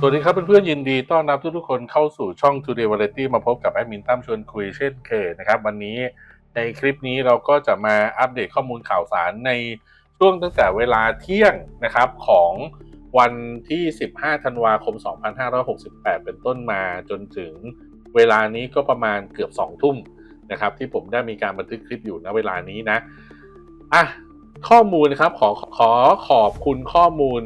สวัสดีครับเพื่อนๆยินดีต้อนรับทุกๆคนเข้าสู่ช่อง Today Variety มาพบกับแอดมินตั้มชวนคุยเช่นเคยนะครับ วันนี้ในคลิปนี้เราก็จะมาอัปเดตข้อมูลข่าวสารในช่วงตั้งแต่เวลาเที่ยงนะครับของวันที่ 15 ธันวาคม 2568 เป็นต้นมาจนถึงเวลานี้ก็ประมาณเกือบ 2 ทุ่มนะครับ ที่ผมได้มีการบันทึกคลิปอยู่ณเวลานี้นะอะข้อมูลนะครับขอขอขอบคุณข้อมูล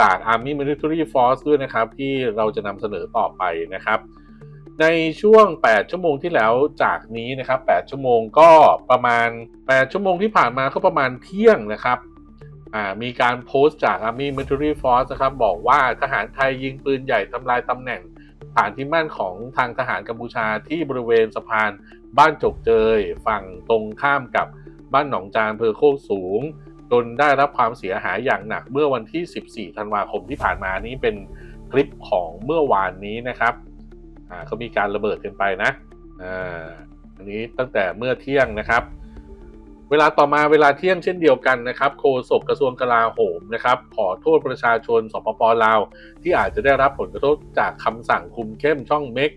จาก Army Military Force ด้วยนะครับ ที่เราจะนำเสนอต่อไปนะครับ ในช่วง 8 ชั่วโมงที่แล้วจากนี้นะครับ 8 ชั่วโมงก็ประมาณ 8 ชั่วโมงที่ผ่านมาก็ประมาณเที่ยงนะครับมีการโพสต์จาก Army Military Force นะครับ บอกว่าทหารไทยยิงปืนใหญ่ทำลายตำแหน่งฐานที่มั่นของทางทหารกัมพูชาที่บริเวณสะพานบ้านจกเจย ฝั่งตรงข้ามกับบ้านหนองจานเภอโคกสูง จนได้รับความเสียหายอย่างหนักเมื่อวันที่ 14 ธันวาคมที่ผ่านมานี้เป็นคลิปของเมื่อวานนี้นะครับอ่าเขามีการระเบิดกันไปนะอ่าอันนี้ตั้งแต่เมื่อเที่ยงนะครับ เวลาต่อมาเวลาเที่ยงเช่นเดียวกันนะครับ โฆษกกระทรวงกลาโหมนะครับ ขอโทษประชาชนสปปลาว ที่อาจจะได้รับผลกระทบจากคำสั่งคุมเข้มช่องเม็ก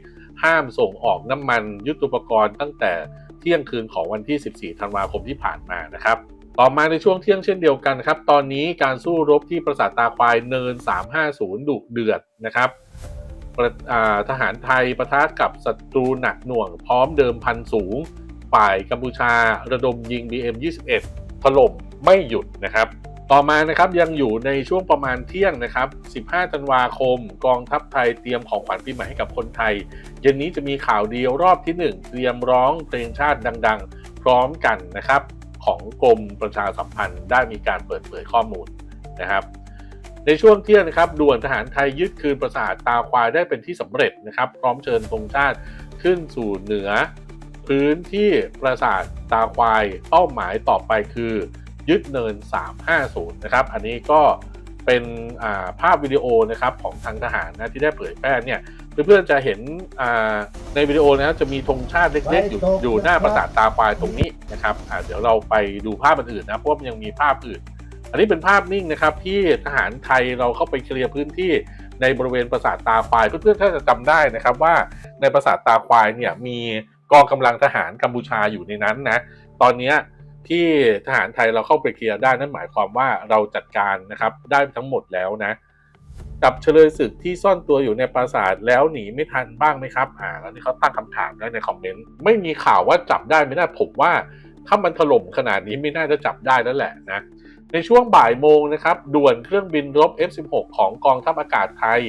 ห้ามส่งออกน้ำมันยุทโธปกรณ์ตั้งแต่เที่ยงคืนของวันที่ 14 ธันวาคมที่ผ่านมานะครับ ต่อมาในช่วงเที่ยงเช่นเดียวกันครับ ตอนนี้การสู้รบที่ปราสาทตาควายเนิน 350 ดุเดือดนะครับทหารไทยประทะกับศัตรูหนักหน่วง พร้อมเดิมพันสูง ฝ่ายกัมพูชาระดมยิง BM21 ถล่มไม่หยุดนะครับ ต่อมานะครับยังอยู่ในช่วงประมาณเที่ยงนะครับ 15 ธันวาคม กองทัพไทยเตรียมของขวัญปีใหม่ให้กับคนไทย เย็นนี้จะมีข่าวเดียวรอบที่ 1 เตรียมร้องเพลงชาติดัง ๆ พร้อมกันนะครับ ของกรมประชาสัมพันธ์ได้มีการเปิดเผยข้อมูลนะครับ ในช่วงเที่ยงนะครับด่วนทหารไทยยึดคืนปราสาทตาควายได้เป็นที่สำเร็จนะครับ พร้อมเชิญธงชาติขึ้นสู่เหนือ พื้นที่ปราสาทตาควายเป้าหมายต่อไปคือ ยึดเนิน 350 นะครับ อันนี้ก็เป็นภาพวิดีโอนะครับของทางทหารนะที่ได้เผยแพร่เนี่ย เพื่อนๆจะเห็นอ่าในวิดีโอนะครับจะมีธงชาติเล็กๆอยู่อยู่หน้าปราสาทตาควายตรงนี้นะครับอ่าเดี๋ยวเราไปดูภาพอื่นๆนะเพราะว่ามันยังมีภาพอื่น อันนี้เป็นภาพนิ่งนะครับ ที่ทหารไทยเราเข้าไปเคลียร์พื้นที่ในบริเวณปราสาทตาควาย เพื่อนๆถ้าจะจำได้นะครับว่าในปราสาทตาควายเนี่ยมีกองกำลังทหารกัมพูชาอยู่ในนั้นนะตอนเนี้ยที่ทหารไทยเราเข้าไปเคลียร์ได้นั่นหมายความว่าเราจัดการนะครับได้ทั้งหมดแล้วนะ กับเฉลยศึกที่ซ่อนตัวอยู่ในปราสาทแล้วหนีไม่ทันบ้างไหมครับอ่าแล้วนี่เขาตั้งคำถามได้ในคอมเมนต์ไม่มีข่าวว่าจับได้ไม่ได้ผมว่า ถ้ามันถล่มขนาดนี้ไม่น่าจะจับได้แล้วแหละนะในช่วงบ่ายโมงนะครับด่วนเครื่องบินรบ F16 ของกองทัพอากาศไทย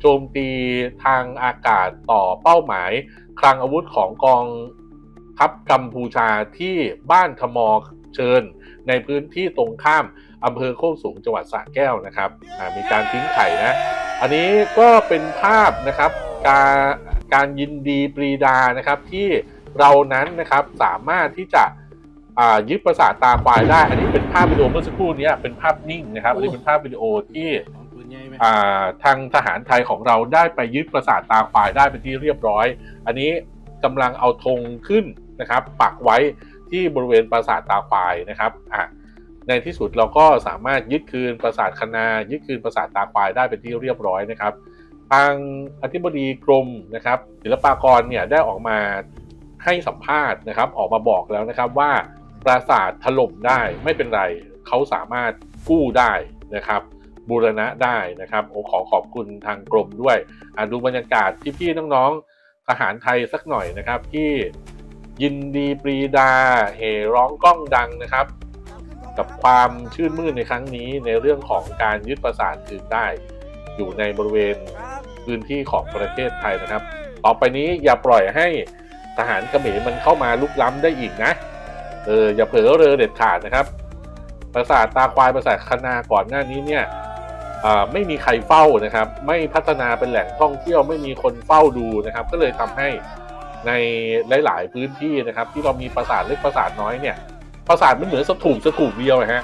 โจมตีทางอากาศต่อเป้าหมาย คลังอาวุธของกองทัพกัมพูชาที่บ้านขมอเชิญ ในพื้นที่ตรงข้ามอำเภอโคกสูงจังหวัดสระแก้วนะครับอ่ามีการทิ้งไข่นะอันนี้ก็เป็นภาพนะครับการการยินดีปรีดานะครับที่เรานั้นนะครับสามารถที่จะอ่ายึดประสาทตาควายได้ อันนี้เป็นภาพวิดีโอเมื่อสักครู่นี้เป็นภาพนิ่งนะครับ อันนี้เป็นภาพวิดีโอที่ของปืนใหญ่ไหมอ่าทางทหารไทยของเราได้ไปยึดปราสาทตาควายได้เป็นที่เรียบร้อย อันนี้กำลังเอาธงขึ้นนะครับ ปักไว้ ที่บริเวณปราสาทตาควายนะครับอะในที่สุดเราก็สามารถยึดคืนปราสาทคณายึดคืนปราสาทตาควายได้เป็นที่เรียบร้อยนะครับ ทางอธิบดีกรมนะครับศิลปากรเนี่ยได้ออกมาให้สัมภาษณ์นะครับ ออกมาบอกแล้วนะครับว่าปราสาทถล่มได้ไม่เป็นไรเขาสามารถกู้ได้นะครับบูรณะได้นะครับโอ้ขอขอบคุณทางกรมด้วยดูบรรยากาศพี่ๆน้องๆทหารไทยสักหน่อยนะครับที่ ยินดีปรีดาเห่ร้องก้องดังนะครับ กับความชื่นมื่นในครั้งนี้ในเรื่องของการยึดปราสาทคืนได้ อยู่ในบริเวณพื้นที่ของประเทศไทยนะครับ ต่อไปนี้อย่าปล่อยให้ทหารเขมรมันเข้ามาลุกล้ำได้อีกนะ เอออย่าเผลอเรอเด็ดขาดนะครับ ปราสาทตาควายปราสาทคณาก่อนหน้านี้เนี่ยอ่าไม่มีใครเฝ้านะครับ ไม่พัฒนาเป็นแหล่งท่องเที่ยวไม่มีคนเฝ้าดูนะครับ ก็เลยทำให้ ในหลาย ๆ พื้นที่นะครับ ที่เรามีปราสาทเล็กปราสาทน้อยเนี่ยปราสาทมันเหมือนสถูปสถูปเดียวนะฮะ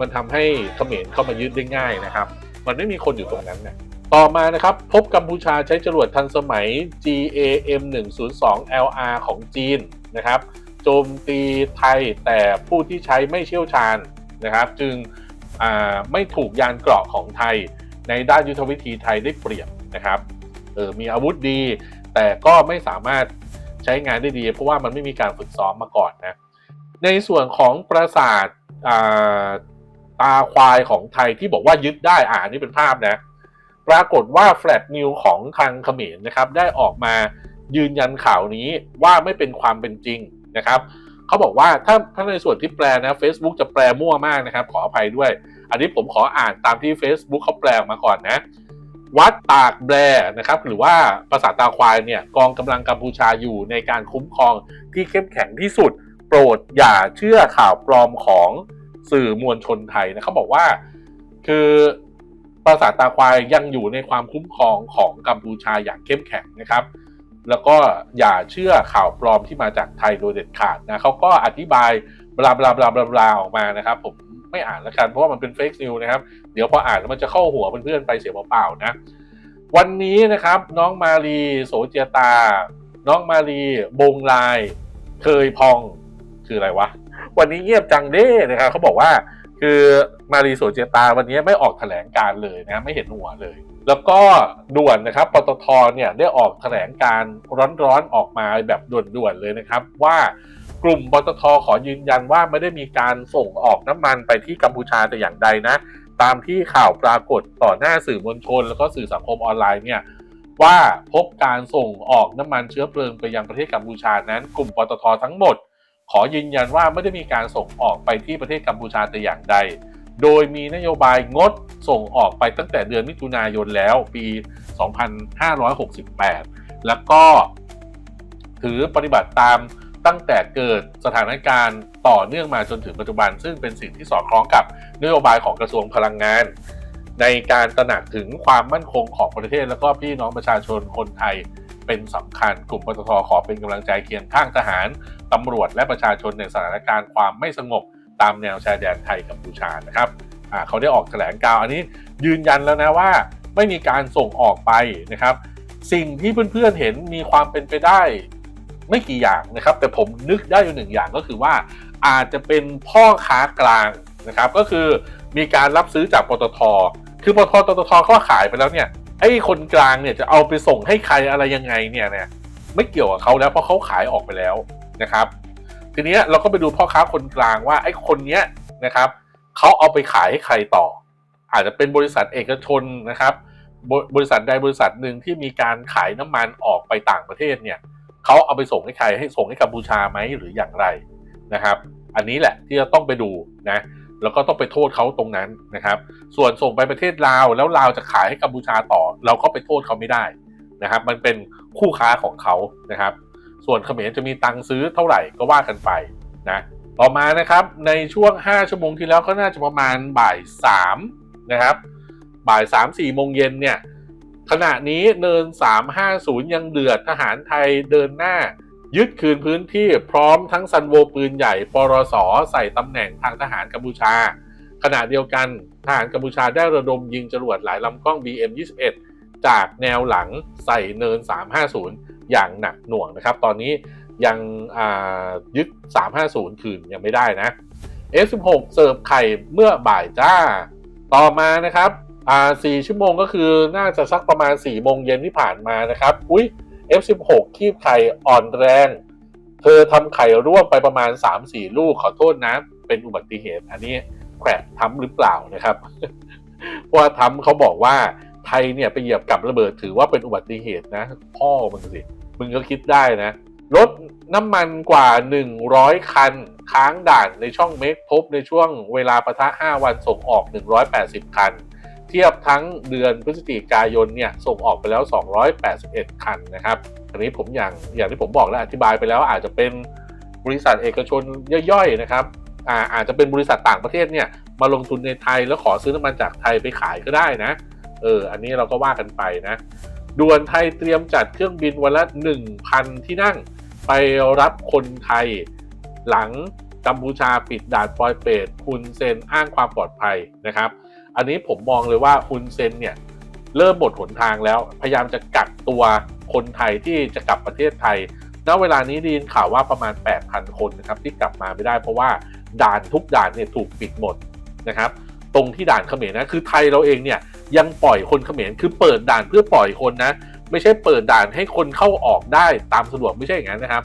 มันทำให้เขมรเข้ามายึดได้ง่ายนะครับ มันไม่มีคนอยู่ตรงนั้นเนะต่อมานะครับ พบกัมพูชาใช้จรวดทันสมัย GAM 102 LR ของจีนนะครับโจมตีไทยแต่ผู้ที่ใช้ไม่เชี่ยวชาญนะครับ จึงไม่ถูกยานเกราะของไทย ในด้านยุทธวิธีไทยได้เปรียบนะครับเออมีอาวุธดีแต่ก็ไม่สามารถ ใช้งานได้ดี เพราะว่ามันไม่มีการฝึกซ้อมมาก่อนนะ ในส่วนของปราสาทตาควายของไทยที่บอกว่ายึดได้อ่านี่เป็นภาพนะ ปรากฏว่าแฟลตนิวของทางเขมรนะครับ ได้ออกมายืนยันข่าวนี้ว่าไม่เป็นความเป็นจริงนะครับเขาบอกว่าถ้าถ้าในส่วนที่แปลนะ Facebook จะแปลมั่วมากนะครับ ขออภัยด้วย อันนี้ผมขออ่านตามที่ Facebook เขาแปลมาก่อนนะ วัดตากแบรนะครับหรือว่าภาษาตาควายเนี่ยกองกำลังกัมพูชาอยู่ในการคุ้มครองที่เข้มแข็งที่สุด โปรดอย่าเชื่อข่าวปลอมของสื่อมวลชนไทยนะเขาบอกว่า คือปราสาทตาควายยังอยู่ในความคุ้มครองของกัมพูชาอย่างเข้มแข็งนะครับ แล้วก็อย่าเชื่อข่าวปลอมที่มาจากไทยโดยเด็ดขาดนะเขาก็อธิบายบลาบลาบลาบลาออกมานะครับ ผมไม่อ่านแล้วกันเพราะว่ามันเป็นเฟกซิลนะครับ เดี๋ยวพออ่านแล้วมันจะเข้าหัวเพื่อนๆไปเสียเปล่าๆนะ วันนี้นะครับน้องมารีโสเจตา น้องมารีบงลาย เคยพองคืออะไรวะ วันนี้เงียบจังเด้นะครับเขาบอกว่าคือมารีโสเจตาวันนี้ไม่ออกแถลงการเลยนะไม่เห็นหัวเลย แล้วก็ด่วนนะครับปตทเนี่ยได้ออกแถลงการร้อนๆออกมาแบบด่วนๆเลยนะครับ ว่ากลุ่มปตทขอยืนยันว่าไม่ได้มีการส่งออกน้ำมันไปที่กัมพูชาแต่อย่างใดนะ ตามที่ข่าวปรากฏต่อหน้าสื่อมวลชนแล้วก็สื่อสังคมออนไลน์เนี่ยว่าพบการส่งออกน้ำมันเชื้อเพลิงไปยังประเทศกัมพูชานั้น กลุ่มปตททั้งหมด ขอยืนยันว่าไม่ได้มีการส่งออกไปที่ประเทศกัมพูชาแต่อย่างใด โดยมีนโยบายงดส่งออกไปตั้งแต่เดือนมิถุนายนแล้วปี 2568 แล้วก็ถือปฏิบัติตามตั้งแต่เกิดสถานการณ์ ต่อเนื่องมาจนถึงปัจจุบัน ซึ่งเป็นสิ่งที่สอดคล้องกับนโยบายของกระทรวงพลังงาน ในการตระหนักถึงความมั่นคงของประเทศ แล้วก็พี่น้องประชาชนคนไทยเป็นสำคัญกลุ่มปตทขอเป็นกำลังใจเคียงข้างทหารตำรวจและประชาชนในสถานการณ์ความไม่สงบตามแนวชายแดนไทยกัมพูชานะครับเขาได้ออกแถลงการ์อันนี้ยืนยันแล้วนะว่าไม่มีการส่งออกไปนะครับ สิ่งที่เพื่อนๆเห็นมีความเป็นไปได้ไม่กี่อย่างนะครับ แต่ผมนึกได้อยู่หนึ่งอย่างก็คือว่า อาจจะเป็นพ่อค้ากลางนะครับ ก็คือมีการรับซื้อจากปตท คือปตทปตทเขาขายไปแล้วเนี่ยไอ้คนกลางเนี่ยจะเอาไปส่งให้ใครอะไรยังไงเนี่ยเนี่ยไม่เกี่ยวกับเขาแล้วเพราะเขาขายออกไปแล้วนะครับ ทีนี้เราก็ไปดูพ่อค้าคนกลางว่าไอ้คนเนี้ยนะครับเขาเอาไปขายให้ใครต่อ อาจจะเป็นบริษัทเอกชนนะครับบบริษัทใดบริษัทหนึ่งที่มีการขายน้ำมันออกไปต่างประเทศเนี่ยเขาเอาไปส่งให้ใครให้ส่งให้กัมพูชาไหมหรืออย่างไร นะครับ อันนี้แหละที่จะต้องไปดูนะแล้วก็ต้องไปโทษเขาตรงนั้นนะครับ ส่วนส่งไปประเทศลาวแล้วลาวจะขายให้กัมพูชาต่อ เราก็ไปโทษเขาไม่ได้นะครับ มันเป็นคู่ค้าของเขานะครับ ส่วนเขมรจะมีตังค์ซื้อเท่าไหร่ก็ว่ากันไปนะต่อมานะครับในช่วง 5 ชั่วโมงที่แล้วก็น่าจะประมาณบ่าย3นะครับบ่าย3 4โมงเย็นเนี่ยขณะนี้เนิน 350 ยังเดือดทหารไทยเดินหน้า ยึดคืนพื้นที่พร้อมทั้งซันโวปืนใหญ่ปรสใส่ตำแหน่งทางทหารกัมพูชา ขณะเดียวกันทหารกัมพูชาได้ระดมยิงจรวดหลายลำกล้อง BM21 จากแนวหลังใส่เนิน 350 อย่างหนักหน่วงนะครับ ตอนนี้ยังยึด 350 คืนยังไม่ได้นะ F16 เสิร์ฟไข่เมื่อบ่ายจ้า ต่อมานะครับอ่า4ชั่วโมงก็คือน่าจะสักประมาณ 4 โมงเย็นที่ผ่านมานะครับ อุ้ย F16 คีบไข่อ่อนแรง เธอทำไข่ร่วงไปประมาณ 3-4 ลูกขอโทษนะ เป็นอุบัติเหตุ อันนี้แขวะทำหรือเปล่านะครับ เพราะว่าทำเขาบอกว่าไทยเนี่ยไปเหยียบกับระเบิดถือว่าเป็นอุบัติเหตุนะ พ่อมึงสิ มึงก็คิดได้นะรถน้ำมันกว่า 100 คัน ค้างด่านในช่องเมกพบในช่วงเวลาประทะ 5 วันส่งออก 180 คัน เทียบทั้งเดือนพฤศจิกายนเนี่ยส่งออกไปแล้ว 281 คันนะครับอันนี้ผมอย่างอย่างที่ผมบอกและอธิบายไปแล้วอาจจะเป็นบริษัทเอกชนย่อยๆนะครับอาอาจจะเป็นบริษัทต่างประเทศเนี่ยมาลงทุนในไทยแล้วขอซื้อน้ำมันจากไทยไปขายก็ได้นะเอออันนี้เราก็ว่ากันไปนะด่วนไทยเตรียมจัดเครื่องบินวันละ 1,000 ที่นั่งไปรับคนไทยหลังกัมพูชาปิดด่านปอยเปตฮุนเซนอ้างความปลอดภัยนะครับ อันนี้ผมมองเลยว่าฮุนเซนเนี่ยเริ่มหมดหนทางแล้ว พยายามจะกักตัวคนไทยที่จะกลับประเทศไทย ณ เวลานี้ไดีนข่าวว่าประมาณ 8,000 คนนะครับที่กลับมาไม่ได้เพราะว่าด่านทุกด่านเนี่ยถูกปิดหมดนะครับ ตรงที่ด่านเขมรนะคือไทยเราเองเนี่ยยังปล่อยคนเขมรคือเปิดด่านเพื่อปล่อยคนนะ ไม่ใช่เปิดด่านให้คนเข้าออกได้ตามสะดวกไม่ใช่อย่างนั้นนะครับ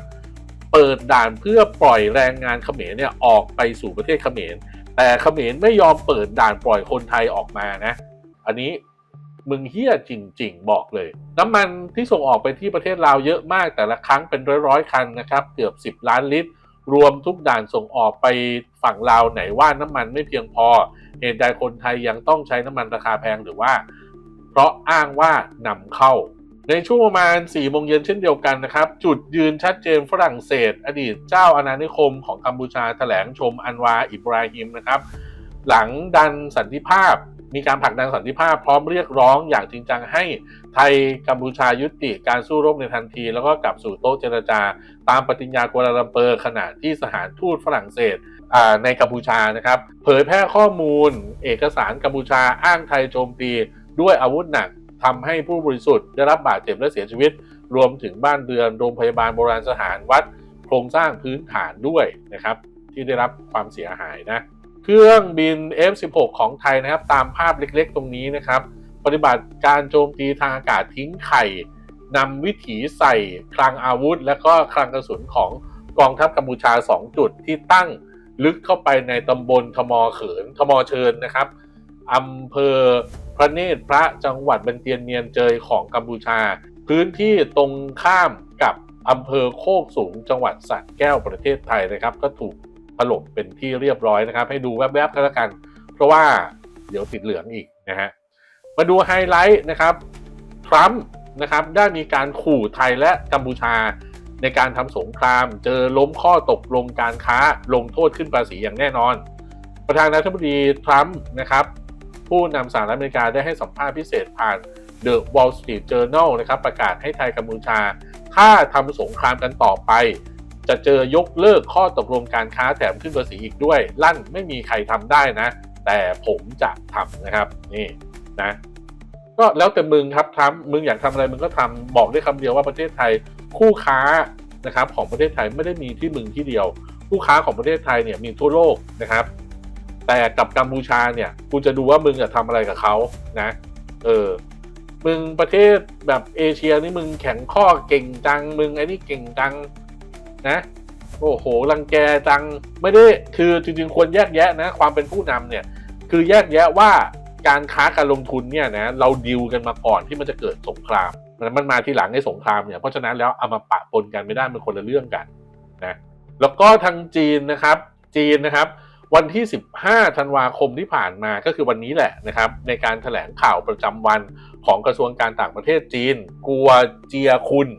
เปิดด่านเพื่อปล่อยแรงงานเขมรเนี่ยออกไปสู่ประเทศเขมร แต่เขมรไม่ยอมเปิดด่านปล่อยคนไทยออกมานะ อันนี้มึงเฮี้ยจริง ๆ บอกเลย น้ำมันที่ส่งออกไปที่ประเทศลาวเยอะมากแต่ละครั้งเป็นร้อยๆคันนะครับ เกือบ 10 ล้านลิตร รวมทุกด่านส่งออกไปฝั่งลาวไหนว่าน้ำมันไม่เพียงพอ เหตุใดคนไทยยังต้องใช้น้ำมันราคาแพงหรือว่า เพราะอ้างว่านำเข้า ในช่วงประมาณ4โมงเย็นเช่นเดียวกันนะครับ จุดยืนชัดเจนฝรั่งเศส อดีตเจ้าอาณานิคมของกัมพูชาแถลงชมอันวาอิบราฮิมนะครับ หลังดันสันติภาพ มีการผลักดันสันติภาพพร้อมเรียกร้องอย่างจริงจังให้ไทยกัมพูชายุติการสู้รบในทันที แล้วก็กลับสู่โต๊ะเจรจา ตามปฏิญญากัวลาลัมเปอร์ขณะที่สถานทูตฝรั่งเศสในกัมพูชานะครับ เผยแพร่ข้อมูล เอกสารกัมพูชาอ้างไทยโจมตีด้วยอาวุธหนัก ทำให้ผู้บริสุทธิ์ได้รับบาดเจ็บและเสียชีวิต รวมถึงบ้านเรือนโรงพยาบาลโบราณสถานวัด โครงสร้างพื้นฐานด้วยนะครับที่ได้รับความเสียหายนะเครื่องบิน F16 ของไทยนะครับ ตามภาพเล็กๆ ตรงนี้นะครับ ปฏิบัติการโจมตีทางอากาศทิ้งไข่นำวิถีใส่คลังอาวุธ และก็คลังกระสุนของกองทัพกัมพูชา 2 จุดที่ตั้งลึกเข้าไปในตำบลทมเขินทมเชิญนะครับอำเภอ พระเนตรพระจังหวัดบันเตียนเนียนเจยของกัมพูชา พื้นที่ตรงข้ามกับอำเภอโคกสูงจังหวัดสระแก้วประเทศไทยนะครับ ก็ถูกถล่มเป็นที่เรียบร้อยนะครับ ให้ดูแวบๆกันแล้วกัน เพราะว่าเดี๋ยวติดเหลืองอีกนะฮะมาดูไฮไลท์นะครับทรัมป์นะครับได้มีการขู่ไทยและกัมพูชาในการทำสงคราม เจอล้มข้อตกลงการค้าลงโทษขึ้นภาษีอย่างแน่นอน ประธานาธิบดีทรัมป์นะครับ ผู้นำสหรัฐอเมริกาได้ให้สัมภาษณ์พิเศษผ่าน The Wall Street Journal นะครับประกาศให้ไทยกัมพูชา ถ้าทำสงครามกันต่อไป จะเจอยกเลิกข้อตกลงการค้าแถมขึ้นภาษีอีกด้วย ลั่นไม่มีใครทำได้นะ แต่ผมจะทำนะครับนี่นะก็แล้วแต่มึงครับทำมึงอยากทำอะไรมึงก็ทำบอกได้คำเดียวว่าประเทศไทยคู่ค้านะครับของประเทศไทยไม่ได้มีที่มึงที่เดียว คู่ค้าของประเทศไทยเนี่ยมีทั่วโลกนะครับ แต่กับกัมพูชาเนี่ยกูจะดูว่ามึงจะทำอะไรกับเขานะ เออ มึงประเทศแบบเอเชียนี่มึงแข็งข้อเก่งจัง มึงไอ้นี่เก่งจังนะ โอ้โหรังแกจังไม่ได้คือจริงๆควรแยกแยะนะ ความเป็นผู้นำเนี่ย คือแยกแยะว่าการค้าการลงทุนเนี่ยนะเราดิวกันมาก่อนที่มันจะเกิดสงครามมันมาที่หลังในสงครามเนี่ยเพราะฉะนั้นแล้วเอามาปะปนกันไม่ได้มันคนละเรื่องกันนะแล้วก็ทางจีนนะครับ จีนนะครับ วันที่ 15 ธันวาคมที่ผ่านมาก็คือวันนี้แหละนะครับ ในการถแถลงข่าวประจำวันของกระทรวงการต่างประเทศจีน กัวเจียคุณ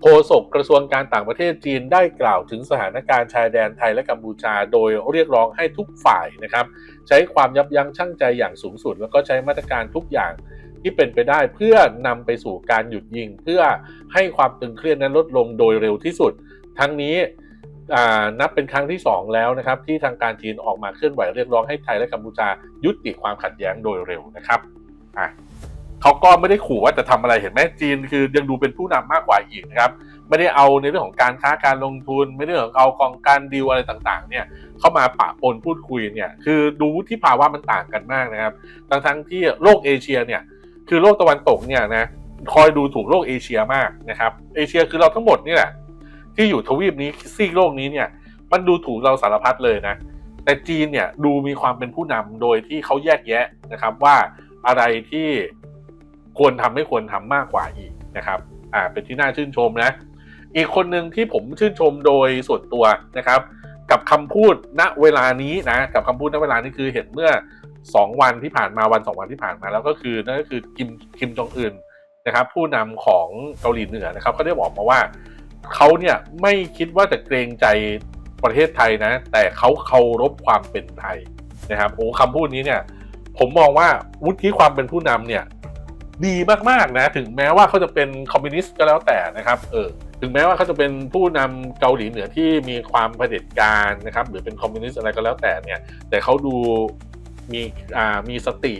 โฆษกกระทรวงการต่างประเทศจีนได้กล่าวถึงสถานการณ์ชายแดนไทยและกัมพูชา โดยเรียกร้องให้ทุกฝ่ายนะครับ ใช้ความยับยั้งชั่งใจอย่างสูงสุด แล้วก็ใช้มาตรการทุกอย่างที่เป็นไปได้เพื่อนำไปสู่การหยุดยิง เพื่อให้ความตึงเครียดนั้นลดลงโดยเร็วที่สุด ทั้งนี้ นับเป็นครั้งที่ 2 แล้วนะครับ ที่ทางการจีนออกมาเคลื่อนไหวเรียกร้องให้ไทยและกัมพูชายุติความขัดแย้งโดยเร็วนะครับอะเขาก็ไม่ได้ขู่ว่าจะทำอะไรเห็นไหมจีน คือยังดูเป็นผู้นำมากกว่าอีกนะครับไม่ได้เอาในเรื่องของการค้าการลงทุน ไม่ได้เอาเอากองการดีลอะไรต่างๆ เนี่ยเข้ามาปะปนพูดคุยเนี่ยคือดูที่ภาวะมันต่างกันมากนะครับทั้งทั้งที่โลกเอเชียเนี่ยคือโลกตะวันตกเนี่ยนะคอยดูถูกโลกเอเชียมากนะครับเอเชียคือเราทั้งหมดนี่แหละ ที่อยู่ทวีปนี้ซีกโลกนี้เนี่ยมันดูถูกเราสารพัดเลยนะ แต่จีนเนี่ยดูมีความเป็นผู้นำโดยที่เขาแยกแยะนะครับว่าอะไรที่ควรทำไม่ควรทำมากกว่าอีกนะครับอ่าเป็นที่น่าชื่นชมนะ อีกคนหนึ่งที่ผมชื่นชมโดยส่วนตัวนะครับ กับคำพูดณเวลานี้นะกับคำพูดณเวลานี้คือเห็นเมื่อ 2 วันที่ผ่านมาวัน 2 วันที่ผ่านมาแล้วก็คือนั่นก็คือคิมคิมจองอึนนะครับผู้นำของเกาหลีเหนือนะครับเขาได้บอกมาว่า เขาเนี่ยไม่คิดว่าจะเกรงใจประเทศไทยนะ แต่เขาเคารพความเป็นไทยนะครับโอ้คำพูดนี้เนี่ยผมมองว่าวุฒิความเป็นผู้นำเนี่ยดีมากๆนะ ถึงแม้ว่าเขาจะเป็นคอมมิวนิสต์ก็แล้วแต่นะครับเออถึงแม้ว่าเขาจะเป็นผู้นำเกาหลีเหนือที่มีความเผด็จการนะครับ หรือเป็นคอมมิวนิสต์อะไรก็แล้วแต่เนี่ย แต่เขาดูมีอ่ามีสติ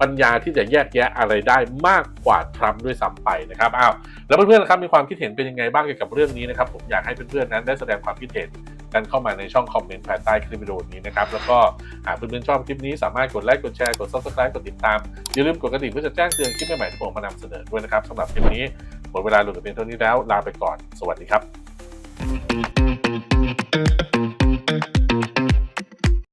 ปัญญาที่จะแยกแยะอะไรได้มากกว่าทรัมป์ด้วยซ้ำไปนะครับอ้าวแล้วเพื่อนๆนะครับมีความคิดเห็นเป็นยังไงบ้างเกี่ยวกับเรื่องนี้นะครับผมอยากให้เพื่อนๆนั้นได้แสดงความคิดเห็นกันเข้ามาในช่องคอมเมนต์ภายใต้คลิปวิดีโอนี้นะครับแล้วก็หากเพื่อนๆชอบคลิปนี้สามารถกดไลค์กดแชร์กด subscribe กดติดตามอย่าลืมกดกระดิ่งเพื่อจะแจ้งเตือนคลิปใหม่ๆที่ผมมานำเสนอด้วยนะครับสำหรับคลิปนี้หมดเวลาลงแต่เพียงเท่านี้แล้วลาไปก่อน สวัสดีครับ